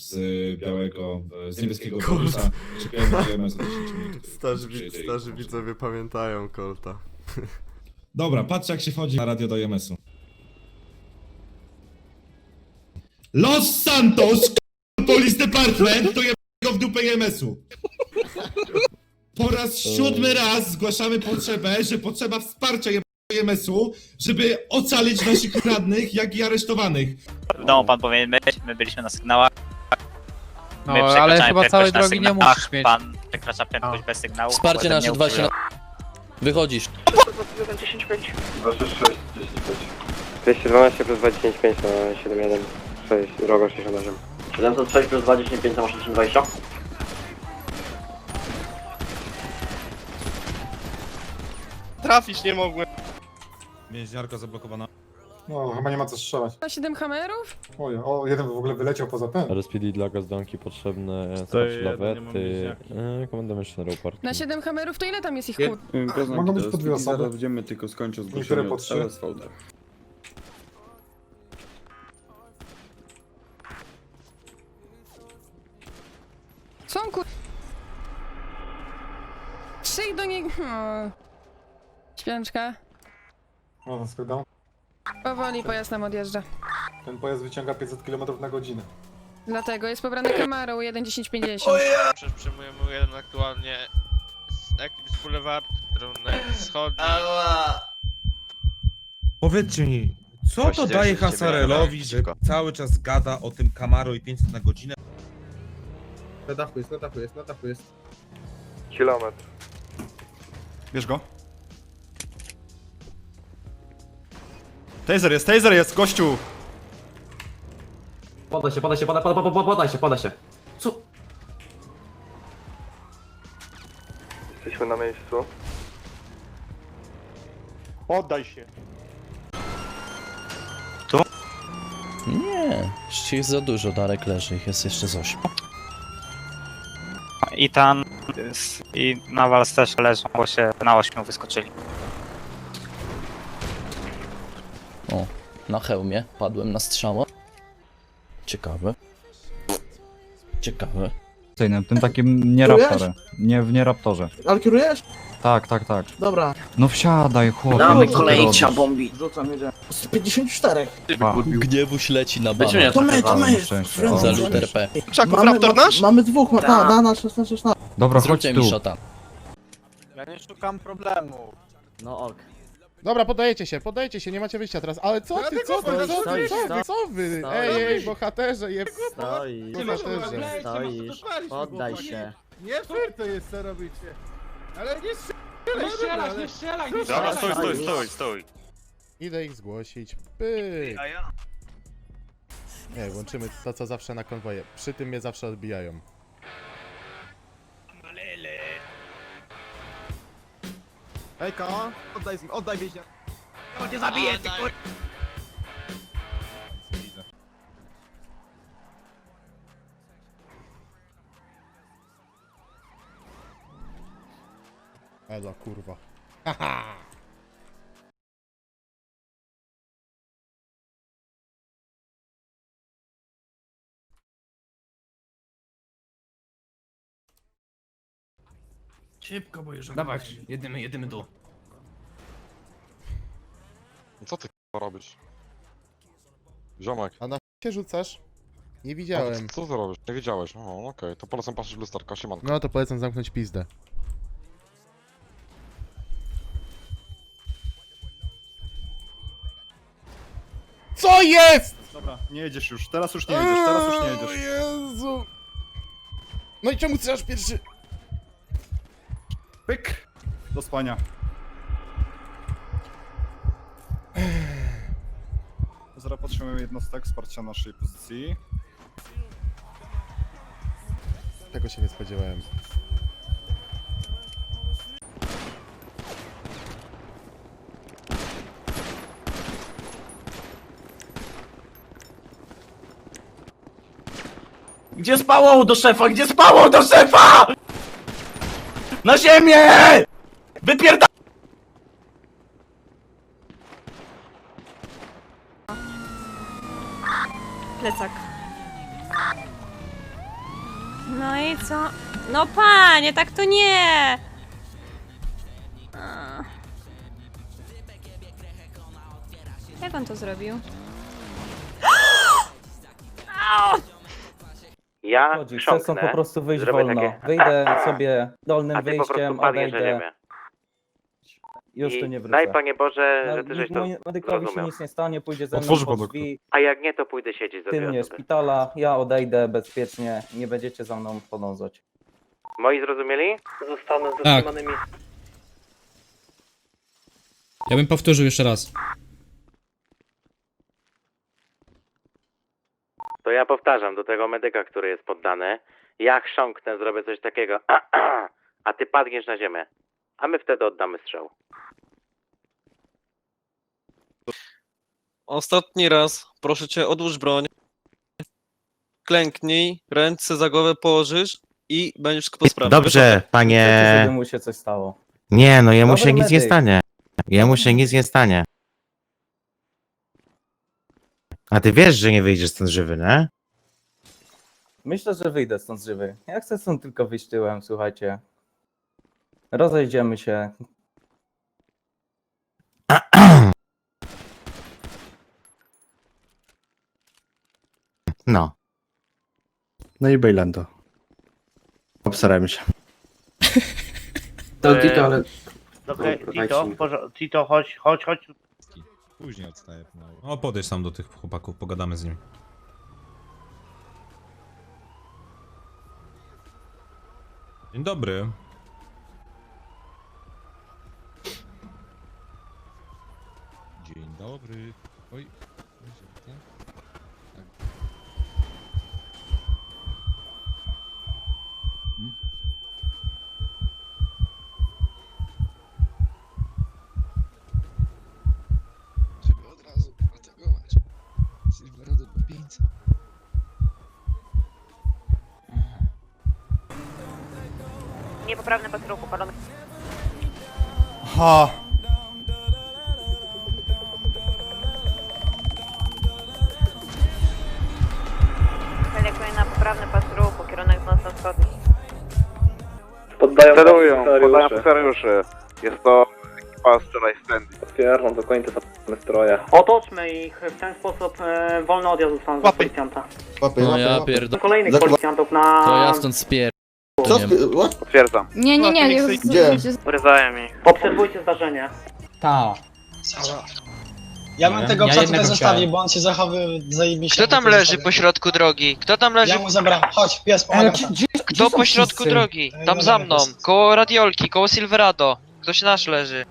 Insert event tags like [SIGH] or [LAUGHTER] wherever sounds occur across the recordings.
z y, białego, z niebieskiego. Czekajmy do EMS-u 10 minut. Starzy, Przyjdzie widz, i starzy widzowie pamiętają Colta. Dobra, patrz jak się chodzi na radio do EMS-u. Los Santos, k- Police Department, to go w dupę EMS-u. Po raz siódmy raz zgłaszamy potrzebę, że potrzeba wsparcia EMS-u, żeby ocalić naszych radnych, jak i aresztowanych. W domu pan powinien być, my byliśmy na sygnałach. No, My ale przekraczamy chyba prędkość całej na drogi nie sygnałach, musisz mieć. Pan przekracza prędkość A. bez sygnału. Wsparcie potem nasze nie 20 na... używa. Wychodzisz. 212 plus 295 na 71 6, droga 68 706 plus 25 to masz 1020? Trafić nie mogłem. Więźniarka zablokowana. No, chyba nie ma co strzelać. Na 7 hamerów? Oj, o, jeden w ogóle wyleciał poza ten. RSPD dla gazdonki potrzebne starsze lawety, e, komenda Missionary Park. Na 7 hamerów to ile tam jest ich Je- kłód? Mogą być po dwie osoby. Zaraz będziemy tylko skończyć Niektóre zgłoszenie po od trzy. LSVD. Są ku... Trzy do niego... Hmm. Śpiączka. O, składam. Powoli pojazd nam odjeżdża. Ten pojazd wyciąga 500 km na godzinę. Dlatego jest pobrany kamerą 1.1050. Przecież przyjmujemy jeden aktualnie z Eclipse Boulevard, kierunek wschodni. Powiedzcie mi, co to daje Hasarelowi, że cały czas gada o tym Camaro i 500 na godzinę? Na dachu jest, na dachu jest, na dachu jest. Kilometr Bierz go. Taser jest, taser jest, gościu! Podaj się, podaj się, podaj, podaj, podaj, podaj się, podaj się. Co? Jesteśmy na miejscu Poddaj się. Nie, jeszcze jest za dużo, Darek leży, ich jest jeszcze z 8. Itan jest- i Nawals też leżą, bo się na ośmiu wyskoczyli. Na hełmie, padłem na strzała. Ciekawe. Ciekawe. Tym takim nie raptorze. Nie, w nie raptorze. Ale kierujesz? Tak, tak, tak. Dobra. No wsiadaj, chłopie. No, no co ty kolej robisz? trzeba. Rzucam, jedziemy. Z 54. Pa. Gniewuś leci na banę. Będziemy To my, to my. szczęście. Za. Czaków raptor nasz? Mamy dwóch, ma, Tak. na, na, nasz, nasz, nasz, nasz. Dobra, chodź Zróbcie tu. mi szota. Ja nie szukam problemu. No ok. Dobra, podajecie się, podajecie się, nie macie wyjścia teraz. Ale co ty, co ty, co ty, co ty, co wy? Ej, ej, bohaterze, je... Stoi, Bohaterze. stoisz, poddaj się. Nie fair to jest, co robicie. Ale nie Nie strzelaj, nie strzelaj, nie Dobra, strzelaj. stój, stój, stój, stój. Idę ich zgłosić, pyk. Nie, włączymy to, co zawsze na konwoje. Przy tym mnie zawsze odbijają. Hejka, oddaj, oddaj więźnia. Nie zabiję, ty kur... Elo, kurwa. [LAUGHS] Haha. Szybko, bo już... Dawaj, jedymy, jedymy tu. Co ty robisz? Ziomek. A na się rzucasz? Nie Co, widziałem. co ty robisz? Nie wiedziałeś. O, okej, to polecam patrzeć w lusterka, siemanko. No to polecam zamknąć pizdę. Co jest? Dobra, nie jedziesz już, teraz już nie jedziesz, teraz już nie O jedziesz. Jezu. No i czemu strzelasz pierwszy? Pyk! Do spania. Zaraz potrzebujemy jednostek wsparcia naszej pozycji. Tego się nie spodziewałem. Gdzie spało do szefa? Gdzie spało do szefa? Na ziemię! Wypierda... Plecak. No i co? No panie, tak to nie! Jak on to zrobił? Ja Chodzi, chcę stąd po prostu wyjść zrobię wolno. takie- Wyjdę [LAUGHS] sobie dolnym a ty po prostu wyjściem, padniesz na odejdę. ziemię. Już I tu nie wrócę. Daj Panie Boże, No, że Ty żeś to mój- medykowi się zrozumiał. nic nie stanie, pójdzie ze mną Otworzy pan drzwi, A jak nie, to pójdę siedzieć za ty mnie osoby. szpitala, ja odejdę bezpiecznie, nie będziecie za mną podążać. Moi zrozumieli? Zostanę Tak. zatrzymanymi. Ja bym powtórzył jeszcze raz. To ja powtarzam do tego medyka, który jest poddany. Ja chrząknę, zrobię coś takiego, [CLEARS THROAT] a ty padniesz na ziemię. A my wtedy oddamy strzał. Ostatni raz, proszę cię, odłóż broń. Klęknij, ręce za głowę położysz i będziesz wszystko po sprawie. Dobrze, panie. żeby mu się coś stało. Nie, no jemu Dobry się nic nie medyk. stanie. Jemu się nic nie stanie. A ty wiesz, że nie wyjdziesz stąd żywy, nie? Myślę, że wyjdę stąd żywy. Ja chcę stąd tylko wyjść tyłem, słuchajcie. Rozejdziemy się. [CLEARS THROAT] No. No i Bailando. Obstarajmy się. [LAUGHS] To Tito, ale... Tito, Tito, chodź, chodź, chodź. Później odstaję. O, podejdź tam do tych chłopaków, pogadamy z nim. Dzień dobry. Dzień dobry. Oj. Żeby Niepoprawny pas ruchu, palony. Ha! Celekuje na poprawny pas ruchu, kierunek północno-wschodni. Poddają Sterują, poddają funkcjonariuszy. Jest to ekipa z wczoraj Sandy. Otwieram do końca stroje. Otoczmy ich w ten sposób e, wolny odjazd z policjanta. No ja pierdolę. Kolejnych policjantów na... To ja stąd spier... Potwierdzam. Nie, nie, nie, nie. Gdzie? Urywają mi. Obserwujcie zdarzenie. Ta. Ja bym tego psa tutaj zostawił, bo on się zachowywał zajebiście. Kto tam leży po środku drogi? Kto tam leży? mu zabrałem. Chodź, pies, Ale gdzie, gdzie Kto są po środku wszyscy? drogi? Tam za mną. Koło radiolki, koło Silverado. Ktoś nasz leży.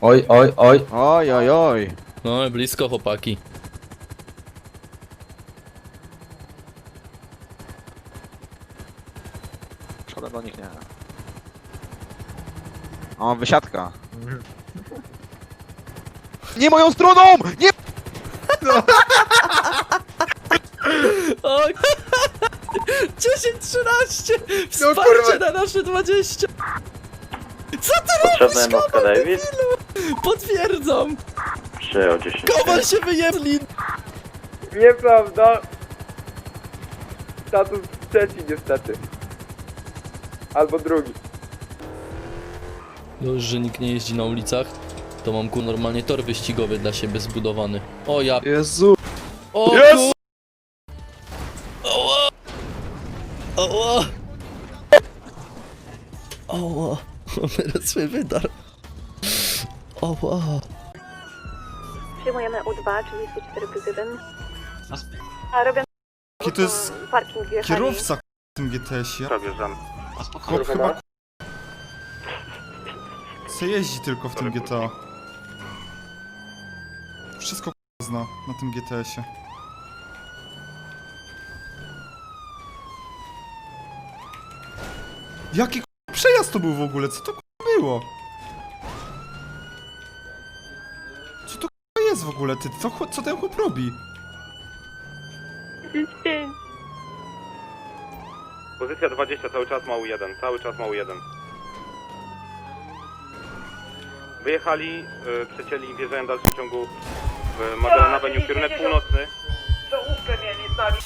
Oj, oj, oj. Oj, oj, oj. No blisko chłopaki. Szkoda do nich nie. O, wysiadka. [LAUGHS] Nie moją stroną! Nie! [LAUGHS] [LAUGHS] O, 10-13! Wsparcie na nasze 20! Co ty robisz, Davis? Potwierdzam! Przyjął 10. Kowal się wyjebli! Nieprawda. Status trzeci niestety. Albo drugi. No już, że nikt nie jeździ na ulicach, to mam ku normalnie tor wyścigowy dla siebie zbudowany. O ja... Jezu. O ku... Oła! Oła! Oła! Teraz mnie wydarł. Oła! Przyjmujemy U2, czyli 4 plus 1. A robię Jaki to jest parking wjechali. kierowca w tym GTS-ie? Zabierzam. Chłop chyba... Se jeździ tylko w tym GTA. Wszystko zna na tym GTS-ie. Jaki przejazd to był w ogóle? Co to było? Co to jest w ogóle? Ty, co, chłop- co ten chłop robi? Pozycja 20, cały czas mał 1, cały czas mał 1. Wyjechali, y, przecięli i wjeżdżają w dalszym ciągu w Magdalena Avenue, kierunek północny. Czołówkę mieli, stali.